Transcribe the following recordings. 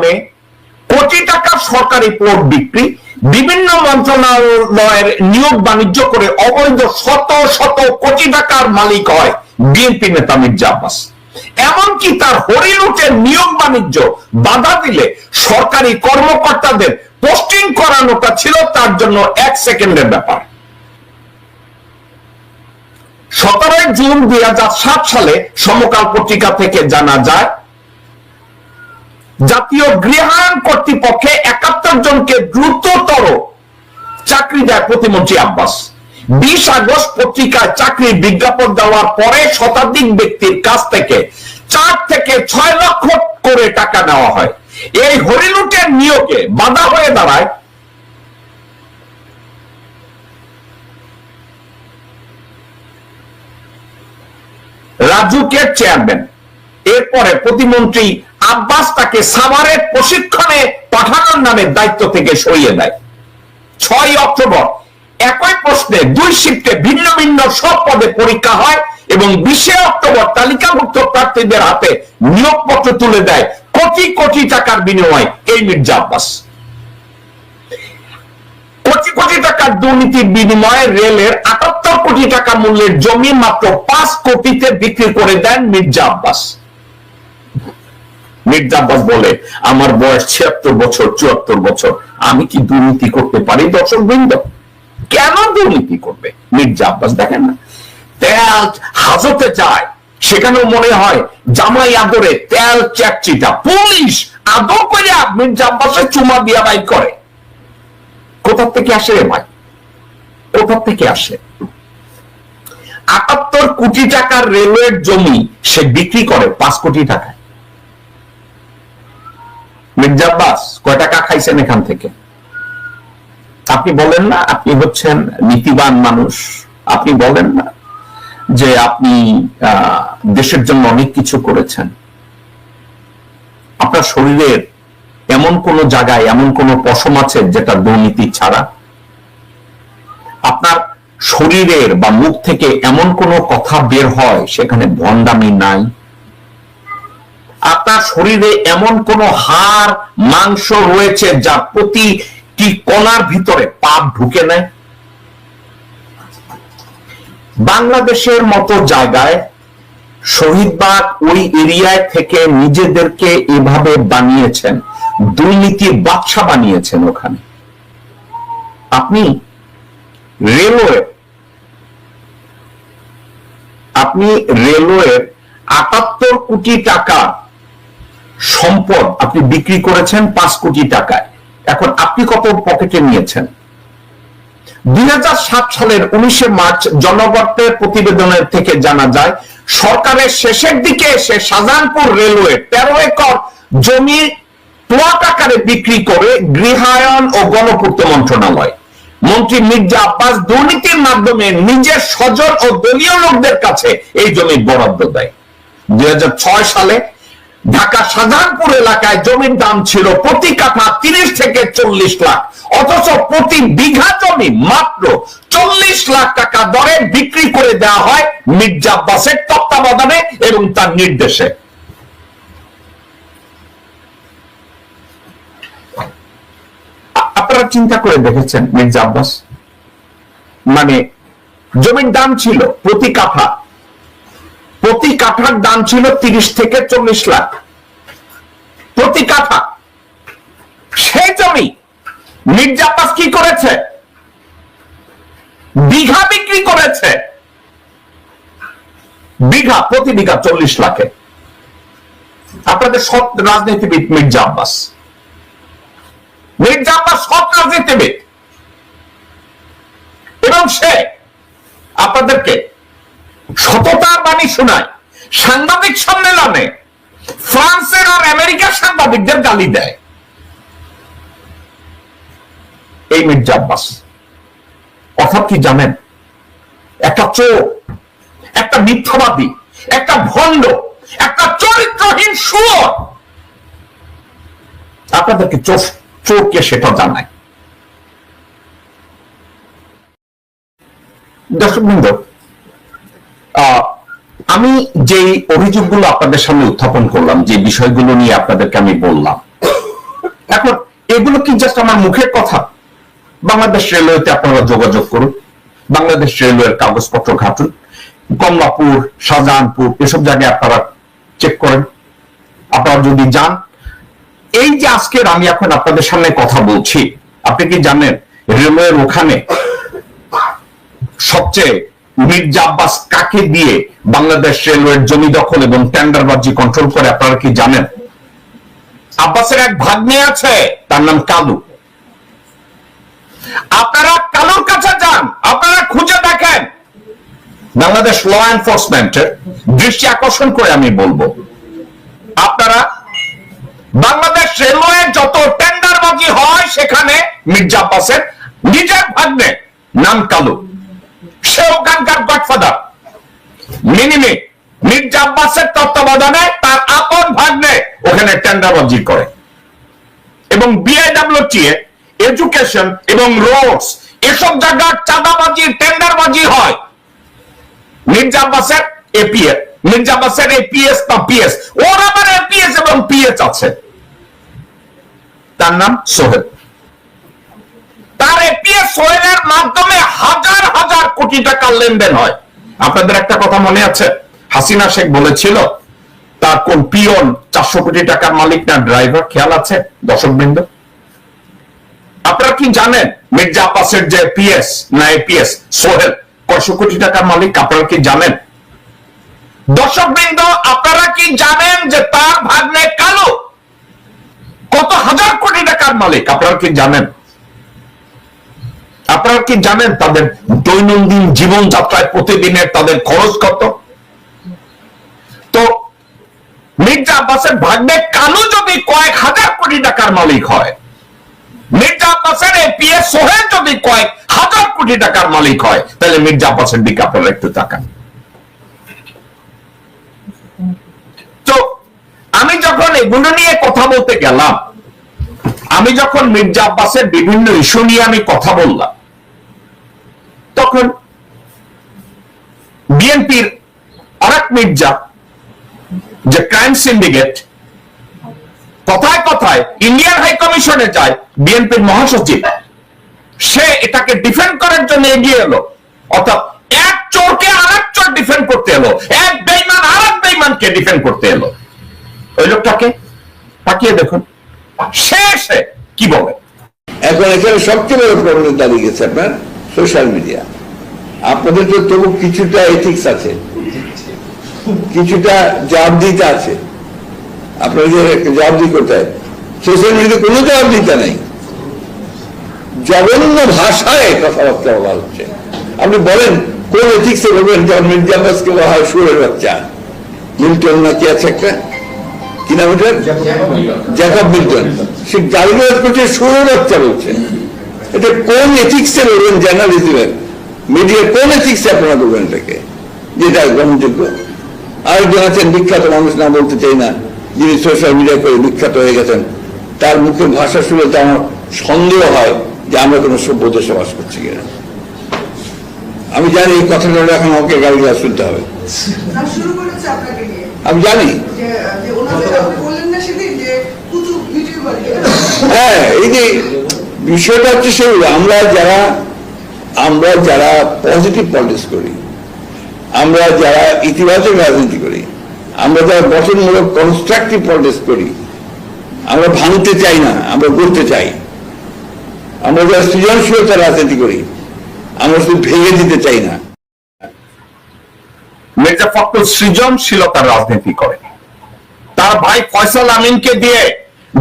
নামে কোটি টাকার সরকারি প্লট বিক্রি, বিভিন্ন মন্ত্রণালয়ের নিয়োগ বাণিজ্য করে অবৈধ শত শত কোটি টাকার মালিক হয় বিএনপি নেতা মির্জা আব্বাস। এমনকি তার হরিলুটের নিয়োগ বাণিজ্য বাধা দিলে সরকারি কর্মকর্তাদের পোস্টিং করানোটা ছিল তার জন্য এক সেকেন্ডের ব্যাপার। সতেরোই জুন দুই হাজার সাত সালে সমকাল পত্রিকা থেকে জানা যায় জাতীয় গৃহায়ণ কর্তৃপক্ষে একাত্তর জনকে দ্রুততর চাকরি দেয় প্রতিমন্ত্রী আব্বাস। বিশ আগস্ট পত্রিকায় চাকরির বিজ্ঞাপন দেওয়ার পরে শতাধিক ব্যক্তির কাছ থেকে চার থেকে ছয় লক্ষ করে টাকা নেওয়া হয়। এই হরিলুটের নিয়োগে বাধা হয়ে দাঁড়ায়। রাজুকে চেয়ারম্যান এরপরে প্রতিমন্ত্রী আব্বাস তাকে সাভারের প্রশিক্ষণে পাঠানোর নামে দায়িত্ব থেকে সরিয়ে দেয়। ছয় অক্টোবর, একই প্রশ্নে দুই শিফটে ভিন্ন ভিন্ন সব পদে পরীক্ষা হয় এবং বিশে অক্টোবর তালিকাভুক্ত প্রার্থীদের হাতে নিয়োগপত্র তুলে দেয় কোটি কোটি টাকার বিনিময় এই মির্জা আব্বাস। কোটি কোটি টাকার দুর্নীতির বিনিময়ে রেলের আটাত্তর কোটি টাকা মূল্যের জমি মাত্র পাঁচ কোটিতে বিক্রি করে দেন মির্জা আব্বাস। মির্জা আব্বাস বলে, আমার বয়স ছিয়াত্তর বছর, চুয়াত্তর বছর। আমি কি দুর্নীতি করতে পারি দর্শক বৃন্দ কেন দুর্নীতি করবে? মির্জা আব্বাস দেখেন না। তেল হাজতে যায় সেখানেও মনে হয় জামাই আদরে তেল চ্যাকচিটা। পুলিশ আদর করে মির্জা আব্বাসের চুমা দিয়া বাই করে। কোথা থেকে আসে রে ভাই? কোথা থেকে আসে? আটাত্তর কোটি টাকার রেলওয়ের জমি সে বিক্রি করে পাঁচ কোটি টাকায়। মির্জা আব্বাস টাকা খাইছেন এখান থেকে? আপনি বলেন না, আপনি হচ্ছেন নীতিবান মানুষ। আপনি বলেন না যে আপনি দেশের জন্য অনেক কিছু করেছেন। আপনার শরীরের এমন কোন জায়গায়, এমন কোন পশম আছে যেটা দুর্নীতি ছাড়া? আপনার শরীরের বা মুখ থেকে এমন কোন কথা বের হয় সেখানে ভণ্ডামি নাই? আপনার শরীরে এমন কোন হাড়, মাংস রয়েছে যা প্রতিটি কণার ভিতরে পাপ ঢুকে নেয়? বাংলাদেশের মতো জায়গায় শহীদবাগ ওই এরিয়ায় থেকে নিজেদেরকে এভাবে বানিয়েছেন দুর্নীতির বাদশা বানিয়েছেন ওখানে। আপনি রেলওয়ে, আপনি রেলওয়ের আটাত্তর কোটি টাকা সম্পদ আপনি বিক্রি করেছেন পাঁচ কোটি টাকায়। এখন আপনি কত পকেটে নিয়েছেন? দুই সালের উনিশে মার্চ জনগণের প্রতিবেদনের থেকে জানা যায়, সরকারের শেষের দিকে এসে শাহজাহানপুর রেলওয়ে তেরো একর জমি প্লট আকারে বিক্রি করে গৃহায়ন ও গণপূর্ত মন্ত্রণালয়। মন্ত্রী মির্জা আব্বাস দুর্নীতির মাধ্যমে নিজের স্বজন ও দলীয় লোকদের কাছে এই জমি বরাদ্দ দেয়। দুই হাজার ছয় সালে ঢাকা শাহজাহানপুর এলাকায় জমির দাম ছিল প্রতি কাঠা তিরিশ থেকে চল্লিশ লাখ। অথচ প্রতি বিঘা জমি মাত্র চল্লিশ লাখ টাকা দরে বিক্রি করে দেওয়া হয় মির্জা আব্বাসের তত্ত্বাবধানে এবং তার নির্দেশে। আপনারা চিন্তা করে দেখেছেন মির্জা আব্বাস? মানে জমির দাম ছিল প্রতি কাঠা প্রতি কাঠার দাম ছিল তিরিশ থেকে চল্লিশ লাখ। প্রতি কাঠা। সেই জমি মির্জা আব্বাস কি করেছে? বিঘা বিক্রি করেছে। বিঘা, প্রতি বিঘা চল্লিশ লাখে। আপনাদের সৎ রাজনীতিবিদ মির্জা আব্বাস। মির্জা আব্বাস সৎ রাজনীতিবিদ। এবং সে আপনাদেরকে সততার বাণী শোনায় সাংবাদিক সম্মেলনে ফ্রান্সের আর আমেরিকার সাংবাদিকদের গালি দেয়। এই মির্জা আব্বাস অর্থাৎ কি জানেন? একটা চোর একটা মিথ্যাবাদী একটা ভণ্ড একটা চরিত্রহীন সুর আপনাদেরকে চোর চোরকে সেটা জানায়। দর্শক আহ, আমি যে অভিযোগগুলো আপনাদের সামনে উত্থাপন করলাম, যে বিষয়গুলো নিয়ে আপনাদেরকে আমি বললাম, এখন এগুলো কি জাস্ট আমার মুখের কথা? বাংলাদেশ রেলওয়েতে আপনারা যোগাযোগ করুন, বাংলাদেশ রেলওয়ের কাগজপত্র ঘাটুন, কমলাপুর, শাহজাহানপুর, এসব জায়গায় আপনারা চেক করেন। আপনারা যদি যান, এই যে আজকের আমি এখন আপনাদের সামনে কথা বলছি, আপনি কি জানেন, রেলওয়ের ওখানে সবচেয়ে মির্জা আব্বাস কাকে দিয়ে বাংলাদেশ রেলওয়ের জমি দখল এবং টেন্ডারবাজি কন্ট্রোল করে, আপনারা কি জানেন? আব্বাসের এক ভাগ্নে আছে, তার নাম কালু। আপনারা কালুর কাছে যান, আপনারা খুঁজে দেখেন। বাংলাদেশ ল এনফোর্সমেন্টের দৃষ্টি আকর্ষণ করে আমি বলব। আপনারা বাংলাদেশ রেলওয়ে যত টেন্ডারবাজি হয়, সেখানে মির্জা আব্বাসের নিজের ভাগ্নে, নাম কালু। সে ওখানকার গডফাদার। মিনিমি মির্জা আব্বাসের তত্ত্বাবধানে তার আপন ভাগ্নে ওখানে টেন্ডারবাজি করে। এবং বিআইডব্লিউটি এডুকেশন এবং রোডস এসব জায়গার চাঁদাবাজি, টেন্ডারবাজি হয়। মির্জা আব্বাসের এপিএস মির্জা আব্বাসের এপিএস বা পিএস ওর আবার এপিএস এবং পিএস আছে। তার নাম সোহেল। সোহেলের মাধ্যমে হাজার হাজার কোটি টাকার লেনদেন হয়। আপনাদের একটা কথা মনে আছে? হাসিনা শেখ বলেছিল, তার কোন পিয়ন চারশো কোটি টাকার মালিক না, ড্রাইভার, খেয়াল আছে? আপনারা কি জানেন, মির্জা যে পিএস, না এপিএস, সোহেল, কয়শো কোটি টাকার মালিক, আপনারা কি জানেন? আপনারা কি জানেন যে তার ভাগ্নে কালো? কত হাজার কোটি টাকার মালিক, আপনারা কি জানেন? আপনারা কি জানেন তাদের দৈনন্দিন জীবনযাত্রায় প্রতিদিনের তাদের খরচ কত? তো মির্জা আব্বাসের ভাগ্নে কালো যদি কয়েক হাজার কোটি টাকার মালিক হয়, মির্জা আব্বাসের এপিএস সোহেল যদি কয়েক হাজার কোটি টাকার মালিক হয়, তাহলে মির্জা আব্বাসের দিকে আপনারা একটু তাকান। তো আমি যখন এগুলো নিয়ে কথা বলতে গেলাম, আমি যখন মির্জা আব্বাসের বিভিন্ন ইস্যু নিয়ে আমি কথা বললাম তখন বিএনপির আরেক মির্জা যে ক্রাইম সিন্ডিকেট কথায় কথায় ইন্ডিয়ান হাই কমিশনে যায় বিএনপির মহাসচিব। সে এটাকে ডিফেন্ড করার জন্য এগিয়ে এলো। অর্থাৎ এক চোরকে আর এক চোর ডিফেন্ড করতে এলো। এক বেইমান আরেক বেইমানকে ডিফেন্ড করতে এলো। ওই লোকটাকে তাকিয়ে দেখুন। শেষে কি বলে? এখন এখানে সবচেয়ে বড় প্রবলেম দাঁড়িয়ে গেছে আপনার। Social media. আপনাদের তো তবু কিছুটা এথিক্স আছে। কিছুটা জবাবদিহিতা আছে। আপনাদের একটা জবাবদিহি করতে হয়। সোশ্যাল মিডিয়াতে কোনো জবাবদিহিতা নেই। জঘন্য ভাষায় কথাবার্তা বলা হচ্ছে। আপনি বলেন কোন এথিক্সে বলবেন যেমন মির্জা আব্বাসকে বলা হয় সুরের বাচ্চা? মিল্টন নাকি আছে একটা? কি নাম ওটার? Jacob Milton. সে গালিগালাজ করছে সুরের বাচ্চা বলছে। এটা কোন এথিক্সে বলবেন জার্নালিজমের মিডিয়ার কোন এথিক্সে আপনারা বলবেন এটাকে? যেটা গ্রহণযোগ্য। আরেকজন আছেন বিখ্যাত মানুষ না বলতে চাই না যিনি সোশ্যাল মিডিয়া করে বিখ্যাত হয়ে গেছেন। তার মুখে ভাষা শুনে তো আমার সন্দেহ হয় যে আমরা কোনো সভ্য দেশে বাস করছি কিনা। আমি জানি এই কথাটা এখন আমাকে গাড়ি শুনতে হবে। আমি জানি। হ্যাঁ এই যে বিষয়টা হচ্ছে সেগুলো আমরা যারা আমরা যারা পজিটিভ পলিটিক্স করি, আমরা যারা ইতিবাচক রাজনীতি করি, আমরা যারা গঠনমূলক কনস্ট্রাকটিভ পলিটিক্স করি, আমরা ভাঙতে চাই না, আমরা গড়তে চাই। আমরা যারা সৃজনশীলতা রাজনীতি করি, আমরা শুধু ভেঙে দিতে চাই না। মির্জা ফখরুল সৃজনশীলতার রাজনীতি করে তার ভাই ফয়সাল আমিনকে দিয়ে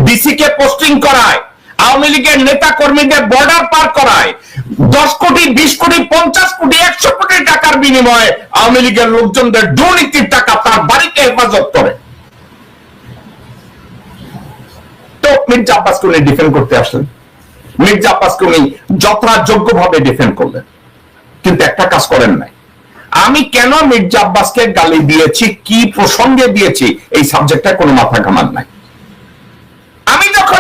ডিসি কে পোস্টিং করায়। আওয়ামী লীগের নেতা কর্মীদের বর্ডার পার করায় দশ কোটি, বিশ কোটি, পঞ্চাশ কোটি, একশো কোটি টাকার বিনিময়ে আওয়ামী লীগের লোকজনদের দুর্নীতির টাকা তার বাড়িতে হেফাজত করে। তো মির্জা আব্বাসকে উনি ডিফেন্ড করতে আসলেন। মির্জা আব্বাসকে উনি যথাযোগ্য ভাবে ডিফেন্ড করলেন। কিন্তু একটা কাজ করেন নাই। আমি কেন মির্জা আব্বাসকে গালি দিয়েছি, কি প্রসঙ্গে দিয়েছি, এই সাবজেক্টটা কোনো মাথা ঘামান নাই।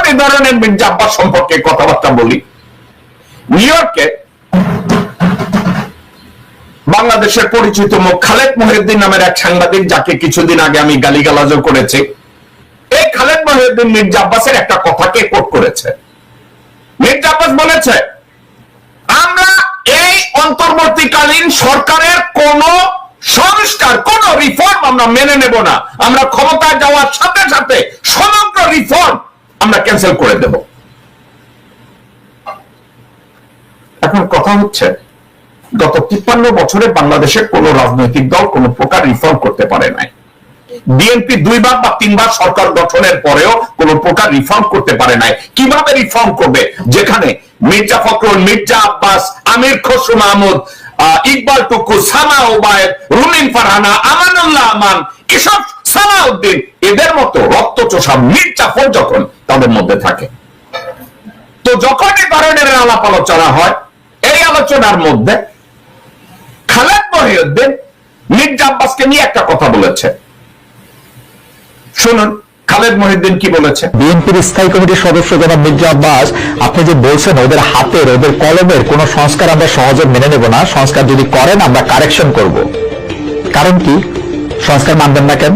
এই ধরনের মির্জা সম্পর্কে কথাবার্তা বলি। নিউ ইয়র্কে বাংলাদেশের পরিচিত মুখ খালেদ মহিউদ্দিন নামের এক সাংবাদিক যাকে কিছুদিন আগে আমি গালিগালাজও করেছি। এই খালেদ মহিউদ্দিন মির্জা আব্বাসের একটা কথাকে কোট করেছে। মির্জা আব্বাস বলেছে, আমরা এই অন্তর্বর্তীকালীন সরকারের কোন সংস্কার, কোন রিফর্ম আমরা মেনে নেব না। আমরা ক্ষমতায় যাওয়ার সাথে সাথে সমগ্র রিফর্ম আমরা ক্যান্সেল করে দেব। এখন কথা হচ্ছে, গত তিপ্পান্ন বছরে বাংলাদেশের কোন রাজনৈতিক দল কোন প্রকার রিফর্ম করতে পারে নাই। বিএনপি দুইবার বা তিনবার সরকার গঠনের পরেও কোন প্রকার রিফর্ম করতে পারে নাই। কীভাবে রিফর্ম করবে? যেখানে মির্জা ফখরুল, মির্জা আব্বাস, আমির খসরু মাহমুদ ইকবাল টুকু, সানা ওবায়দ, রুমিন ফারহানা, আমানুল্লাহ আমান, এসব সালাউদ্দিন এদের মতো রক্তচোষা মির্জাফর যখন তাদের মধ্যে থাকে। তো যখন এই ধরনের আলাপ আলোচনা হয়, এই আলোচনার মধ্যে খালেদ মহিউদ্দিন মির্জা আব্বাসকে নিয়ে একটা কথা বলেছে। শুনুন, খালেদ মহিউদ্দিন কি বলেছে? বিএনপির স্থায়ী কমিটির সদস্য জনাব মির্জা আব্বাস, আপনি যে বলছেন ওদের হাতের, ওদের কলমের কোন সংস্কার আমরা সহজে মেনে নেব না। সংস্কার যদি করেন, আমরা কারেকশন করব। কারণ কি? সংস্কার মানবেন না কেন?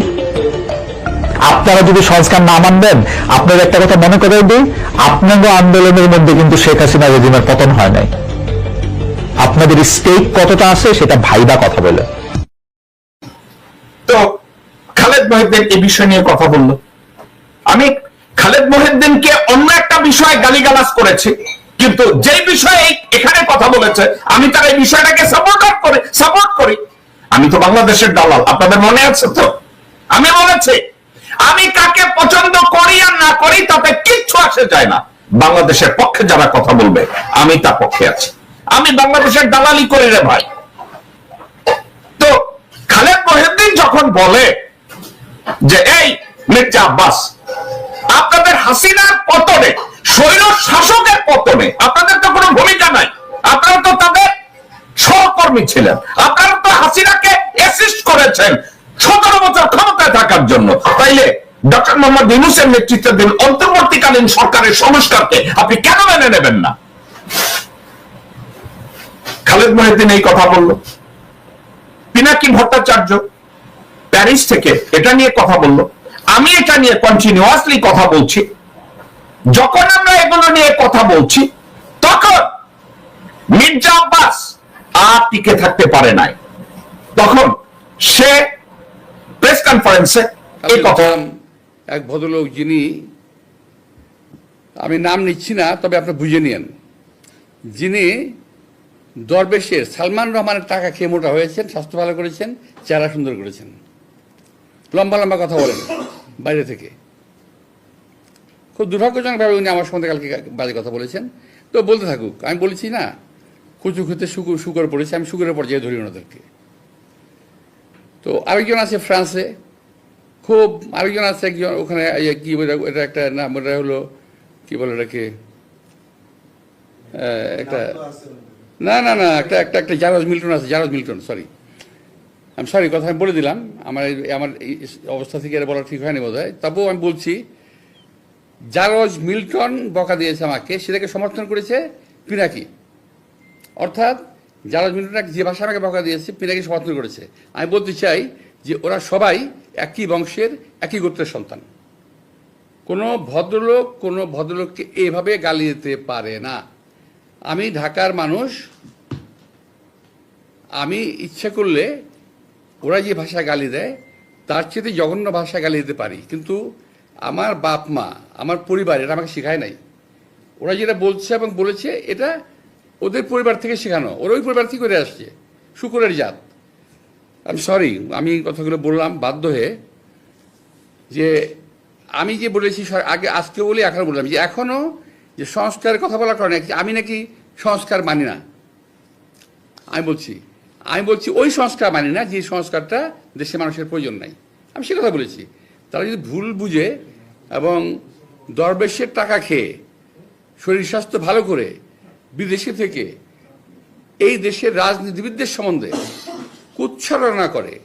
আপনারা যদি সংস্কার না মানবেন আপনার একটা কথা মনে করে দিই, আপনাদের আন্দোলনের মধ্যে কিন্তু শেখ হাসিনা রেজিমের পতন হয় নাই। আপনাদের স্টেক কতটা আছে সেটা ভাইবা কথা বলে। তো খালেদ মহিউদ্দিন এই বিষয় নিয়ে কথা বলল। আমি খালেদ মহিউদ্দিনকে অন্য একটা বিষয়ে গালিগালাজ করেছি, কিন্তু যে বিষয়ে এখানে কথা বলেছে, আমি তার এই বিষয়টাকে সাপোর্ট করে সাপোর্ট করি। আমি তো বাংলাদেশের দালাল, আপনাদের মনে আছে তো? আমি বলেছি আমি কাকে পছন্দ করি আর না করি তাতে কিচ্ছু আসে যায় না। বাংলাদেশের পক্ষে যারা কথা বলবে, আমি তার পক্ষে আছি। আমি বাংলাদেশের দালালি করি রে ভাই। তো খালেদ মহিউদ্দিন যখন বলে যে, এই মির্জা আব্বাস, আপনাদের হাসিনার পতনে স্বৈর শাসকের পতনে আপনাদের তো কোনো ভূমিকা নাই। আপনারা তো তাদের সহকর্মী ছিলেন। আপনারা তো হাসিনাকে অ্যাসিস্ট করেছেন। সতেরো বছর ক্ষমতায় থাকার জন্য। তাইলে ডক্টর মোহাম্মদ ইউনুসের নেতৃত্বাধীন অন্তর্বর্তীকালীন সরকারের সংস্কারকে আপনি কেন মেনে নেবেন না? খালেদ মহিউদ্দিন এই কথা বলল। পিনাকি ভট্টাচার্য প্যারিস থেকে এটা নিয়ে কথা বলল। আমি এটা নিয়ে কন্টিনিউয়াসলি কথা বলছি। যখন আমরা এগুলো নিয়ে কথা বলছি, তখন মির্জা আব্বাস আর টিকে থাকতে পারে নাই। তখন সে প্রেস কনফারেন্সে এই কথা। এক ভদ্রলোক যিনি আমি নাম নিচ্ছি না তবে আপনি বুঝে নিন যিনি দরবেশের সালমান রহমানের টাকা খেয়ে মোটা হয়েছেন স্বাস্থ্য ভালো করেছেন চেহারা সুন্দর করেছেন। লম্বা লম্বা কথা বলেন বাইরে থেকে। খুব দুর্ভাগ্যজনকভাবে উনি আমার সঙ্গে কালকে বাজে কথা বলেছেন। তো বলতে থাকুক আমি বলেছি না কুচু খেতে শুকুর শুকর পড়েছে আমি শুকুরের পর্যায়ে ধরি ওনাদেরকে। তো আরেকজন আছে ফ্রান্সে খুব আরেকজন আছে একজন ওখানে কি বলে এটা একটা নাম ওটা হলো কি বলে এটাকে আহ, একটা না না না একটা একটা একটা জারজ মিল্টন আছে জারজ মিল্টন সরি আমি সরি কথা আমি বলে দিলাম আমার আমার এই অবস্থা থেকে এটা বলা ঠিক হয়নি বোধ হয় তবুও আমি বলছি জারজ মিল্টন বকা দিয়েছে আমাকে সেটাকে সমর্থন করেছে পিনাকি। অর্থাৎ যারা মিল্টন যে ভাষা আমাকে বকা দিয়েছে পিনাকে সমর্থন করেছে। আমি বলতে চাই যে ওরা সবাই একই বংশের, একই গোত্রের সন্তান। কোনো ভদ্রলোক, কোনো ভদ্রলোককে এভাবে গালি দিতে পারে না। আমি ঢাকার মানুষ। আমি ইচ্ছে করলে ওরা যে ভাষা গালি দেয়, তার চেয়ে জঘন্য ভাষা গালি দিতে পারি। কিন্তু আমার বাপ মা, আমার পরিবার এটা আমাকে শেখায় নাই। ওরা যেটা বলছে এবং বলেছে, এটা ওদের পরিবার থেকে শেখানো। ওরা ওই পরিবার থেকে করে আসছে। শুকুরের জাত। আমি সরি আমি কথাগুলো বললাম বাধ্য হয়ে যে আমি যে বলেছি আগে আজকে বলি এখন বললাম যে এখনও যে সংস্কারের কথা বলার কারণে আমি নাকি সংস্কার মানি না? আমি বলছি আমি বলছি ওই সংস্কার মানি না যে সংস্কারটা দেশের মানুষের প্রয়োজন নাই। আমি সে কথা বলেছি। তারা যদি ভুল বুঝে এবং দরবেশের টাকা খেয়ে শরীর স্বাস্থ্য ভালো করে বিদেশে থেকে এই দেশের রাজনীতিবিদদের সম্বন্ধে কুচ্ছারণা করে,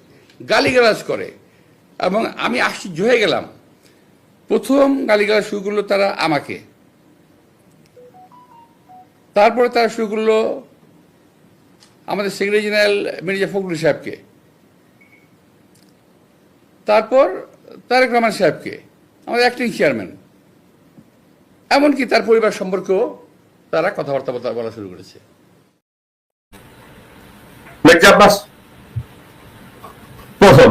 গালিগালাজ করে। এবং আমি আশ্চর্য হয়ে গেলাম। প্রথম গালিগালাজ শুরু করল তারা আমাকে। তারপরে তারা শুরু করল আমাদের সেক্রেটারি জেনারেল মির্জা ফখরুল সাহেবকে। তারপর তারেক রহমান সাহেবকে, আমাদের অ্যাক্টিং চেয়ারম্যান এমনকি তার পরিবার সম্পর্কেও তারা কথাবার্তা বলা শুরু করেছে। প্রথম,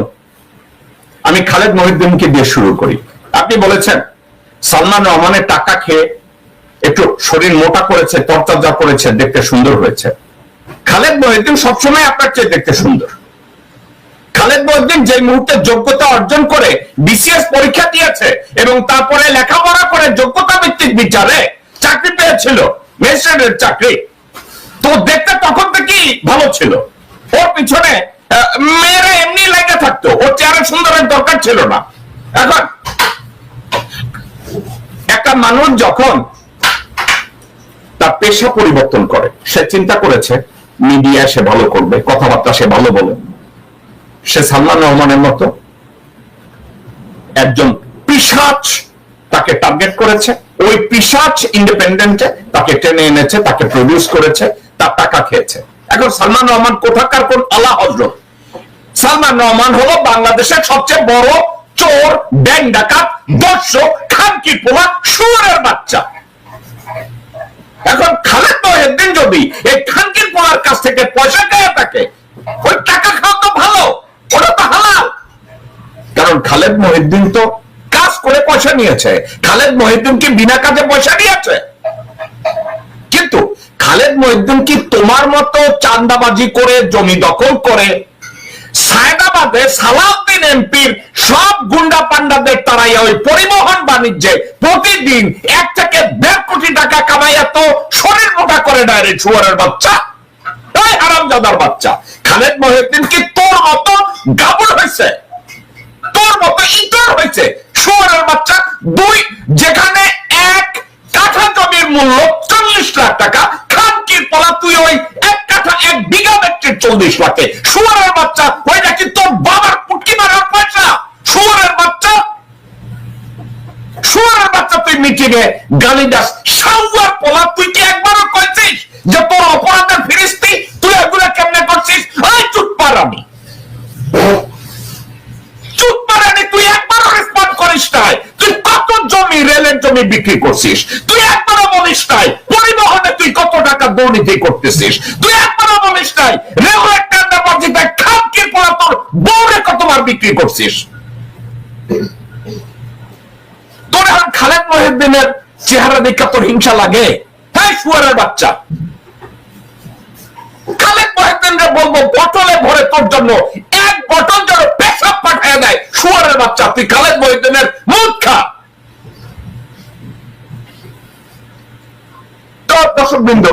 আমি খালেদ মহিউদ্দিনকে দিয়ে শুরু করি। আপনি বলেছেন, সালমান রহমানের টাকা খেয়ে একটু শরীর মোটা করেছে, তরতাজা করেছে, দেখতে সুন্দর হয়েছে। খালেদ মহিউদ্দিন সবসময় আপনার চেয়ে দেখতে সুন্দর। খালেদ মহিউদ্দিন যে মুহূর্তে যোগ্যতা অর্জন করে বিসিএস পরীক্ষা দিয়েছে এবং তারপরে লেখাপড়া করে যোগ্যতা ভিত্তিক বিচারে চাকরি পেয়েছিল ম্যাজিস্ট্রেটের চাকরি। তো দেখতে তখন থেকেই ভালো ছিল। ওর পিছনে মেয়েরা এমনি লেগে থাকতো। ওর চেহারা সুন্দরের দরকার ছিল না। এখন একটা মানুষ যখন তার পেশা পরিবর্তন করে, সে চিন্তা করেছে, মিডিয়া সে ভালো করবে, কথাবার্তা সে ভালো বলে। সে সালমান রহমানের মতো একজন পিসাচ তাকে টার্গেট করেছে। ওই পিসাচ ইন্ডিপেন্ডেন্টে তাকে টেনে এনেছে, তাকে প্রডিউস করেছে, তার টাকা খেয়েছে। এখন সালমান রহমান কোথাকার কোন আলা হজরত? সালমান রহমান হলো বাংলাদেশের সবচেয়ে বড় চোর, ব্যাংক ডাকাত, দর্শক, খানকি পোলা, শুয়ারের বাচ্চা। এখন খালেদ মহিউদ্দিন যদি এই খানকির পোলার কাছ থেকে পয়সা খেয়ে থাকে, ওই টাকা খাওয়া তো ভালো, ওটা তো হালাল। কারণ খালেদ মহিউদ্দিন তো কাজ করে পয়সা নিয়েছে। খালেদ মহিউদ্দিন কি বিনা কাজে পয়সা নিয়েছে কিন্তু খালেদ মহিউদ্দিন কি তোমার মতো চান্দাবাজি করে, জমি দখল করে, সায়দাবাদে সালাউদ্দিন এমপির সব গুন্ডা পান্ডাদের তারাইয়া ওই পরিবহন বাণিজ্যে প্রতিদিন এক থেকে দেড় কোটি টাকা শরীর মোটা করে না রে শুয়ারের বাচ্চা। তাই বাচ্চা। খালেদ মহিউদ্দিন কি তোর মতো গাবর হয়েছে? তোর মতো ইতর হয়েছে? বাচ্চা দুই, যেখানে এক কাঠা জমির মূল্য চল্লিশ লাখ টাকা খানকির তুই ওই এক কাঠা এক বিঘা ব্যক্তির চল্লিশ লাখে। বাচ্চা, ওই নাকি তোর বাবার পুটকি মারার পয়সা? বাচ্চা বাচ্চা তুই সাউয়ার তুই কি একবারও কইছিস যে তোর অপরাধের ফিরিস্তি? তুই এগুলো কেমনে করছিস? ওই চুপ পার রেলের বিক্রি করছিস। তুই একবারও বলিস নাই, পরিবহনে তুই কত টাকা দুর্নীতি করতেছিস। তুই একবারও বলিস নাই তোর হিংসা লাগে। হ্যাঁ বাচ্চা। খালেদ বলব ভরে তোর জন্য এক বটল যেন পেশাব পাঠিয়ে দেয় বাচ্চা। তুই খালেদ মহিউদ্দিনের মুখ খা দর্শক বৃন্দ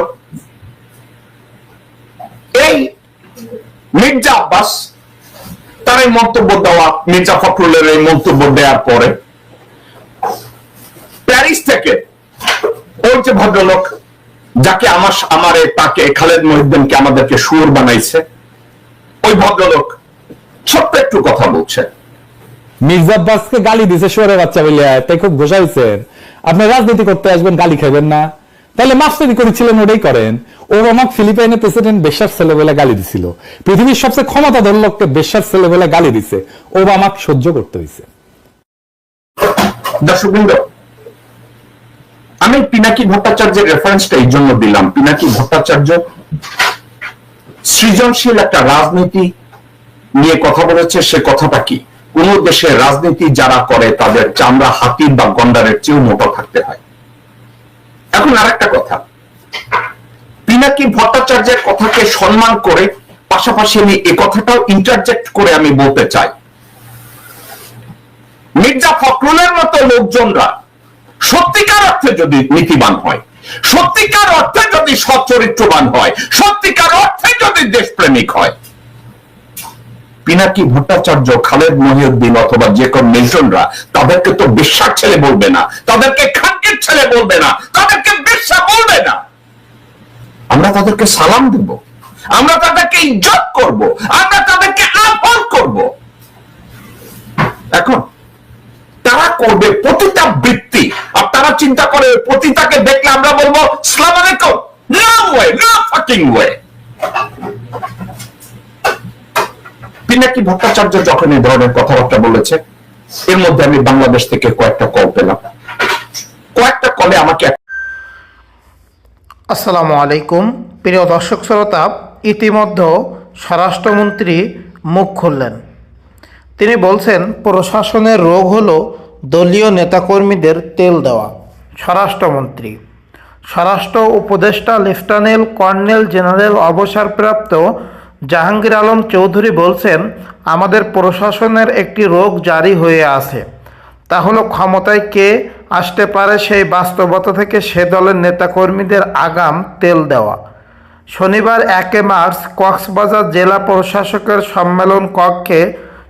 এই মির্জা আব্বাস তার এই মন্তব্য দেওয়া, মির্জা ফখরুলের এই মন্তব্য দেওয়ার পরে প্যারিস থেকে ওই যে ভদ্রলোক যাকে আমার আমারে, তাকে খালেদ মহিউদ্দিনকে আমাদেরকে সুর বানাইছে, ওই ভদ্রলোক ছোট্ট একটু কথা বলছে। মির্জা আব্বাসকে গালি দিছে শোরে বাচ্চা বলিয়া তাই খুব আপনি রাজনীতি করতে আসবেন, গালি খাবেন না। তাহলে মাস্টারি করেছিলেন ওটাই করেন। ও আমাকে ফিলিপাইনের প্রেসিডেন্ট বেশার ছেলে বলে গালি দিছিল। পৃথিবীর সবচেয়ে ক্ষমতাধর লোককে বেশার ছেলে বলে গালি দিছে। ও আমাকে সহ্য করতে হয়েছে দর্শকবৃন্দ আমি পিনাকি ভট্টাচার্যের রেফারেন্সটা এই জন্য দিলাম। পিনাকি ভট্টাচার্য সৃজনশীল একটা রাজনীতি নিয়ে কথা বলেছে। সে কথাটা কি? কোন দেশে রাজনীতি যারা করে, তাদের চামড়া, হাতির বা গন্ডারের চেয়েও মোটা থাকতে হয়। এখন আরেকটা কথা। পিনাকি ভট্টাচার্যের কথাকে সম্মান করে পাশাপাশি আমি এ কথাটাও ইন্টারজেক্ট করে আমি বলতে চাই। মির্জা ফখরুলের মতো লোকজনরা সত্যিকার অর্থে যদি নীতিবান হয়, সত্যিকার অর্থে যদি সচ্চরিত্রবান হয়, সত্যিকার অর্থে যদি দেশপ্রেমিক হয়, পিনাকি ভট্টাচার্য, খালেদ মহিউদ্দিন অথবা যে কোন মিল্টনরা তাদেরকে তো বিশ্বাস ছেলে বলবে না, তাদেরকে খানকের ছেলে বলবে না, তাদেরকে বিশ্বাস বলবে না। আমরা তাদেরকে সালাম দেব। আমরা তাদেরকে ইজ্জত করব। আমরা তাদেরকে আপন করব। এখন, তারা করবে প্রতিটা বৃত্তি। আর তারা চিন্তা করে প্রতিটাকে দেখলে আমরা বলব, সালাম আলাইকুম। No way, no fucking way. Pinaki Bhattacharya যখন এই ধরনের কথাবার্তা বলেছে, এর মধ্যে আমি বাংলাদেশ থেকে কয়েকটা কল পেলাম। কয়েকটা কলে আমাকে আসসালামু আলাইকুম। প্রিয় দর্শক শ্রোতা, ইতিমধ্যে স্বরাষ্ট্রমন্ত্রী মুখ খুললেন। তিনি বলছেন, প্রশাসনের রোগ হল দলীয় নেতাকর্মীদের তেল দেওয়া। স্বরাষ্ট্রমন্ত্রী, স্বরাষ্ট্র উপদেষ্টা লেফটেন্যান্ট কর্নেল জেনারেল অবসরপ্রাপ্ত জাহাঙ্গীর আলম চৌধুরী বলছেন, আমাদের প্রশাসনের একটি রোগ জারি হয়ে আছে। তা হলো ক্ষমতায় কে আসতে পারে সেই বাস্তবতা থেকে সে দলের নেতাকর্মীদের আগাম তেল দেওয়া? শনিবার একে মার্চ কক্সবাজার জেলা প্রশাসকের সম্মেলন কক্ষে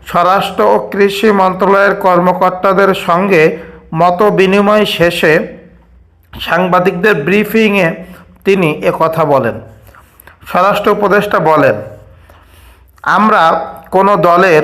স্বরাষ্ট্র ও কৃষি মন্ত্রণালয়ের কর্মকর্তাদের সঙ্গে মত বিনিময় শেষে সাংবাদিকদের ব্রিফিংয়ে তিনি কথা বলেন। স্বরাষ্ট্র উপদেষ্টা বলেন, আমরা কোনো দলের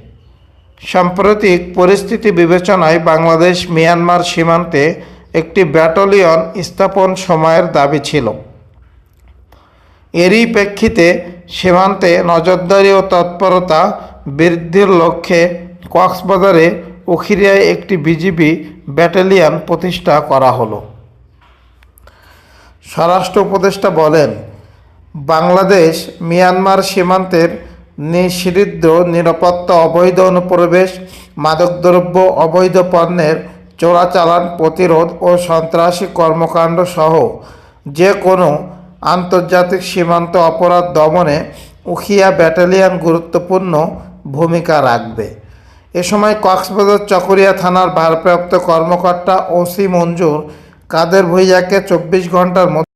সাম্প্রতিক পরিস্থিতি বিবেচনায় বাংলাদেশ মিয়ানমার সীমান্তে একটি ব্যাটালিয়ন স্থাপন সময়ের দাবি ছিল। এরই প্রেক্ষিতে সীমান্তে নজরদারি ও তৎপরতা বৃদ্ধির লক্ষ্যে কক্সবাজারে উখিরিয়ায় একটি বিজিবি ব্যাটালিয়ন প্রতিষ্ঠা করা হলো। স্বরাষ্ট্র উপদেষ্টা বলেন, বাংলাদেশ মিয়ানমার সীমান্তের নিষিদ্ধ, নিরাপত্তা, অবৈধ অনুপ্রবেশ, মাদকদ্রব্য, অবৈধ পণ্যের চোরাচালান, প্রতিরোধ ও সন্ত্রাসী কর্মকাণ্ড সহ যে কোনো আন্তর্জাতিক সীমান্ত অপরাধ দমনে উখিয়া ব্যাটালিয়ন গুরুত্বপূর্ণ ভূমিকা রাখবে। এ সময় কক্সবাজার চকরিয়া থানার ভারপ্রাপ্ত কর্মকর্তা ওসি মঞ্জুর কাদের ভুইয়াকে চব্বিশ ঘণ্টার মধ্যে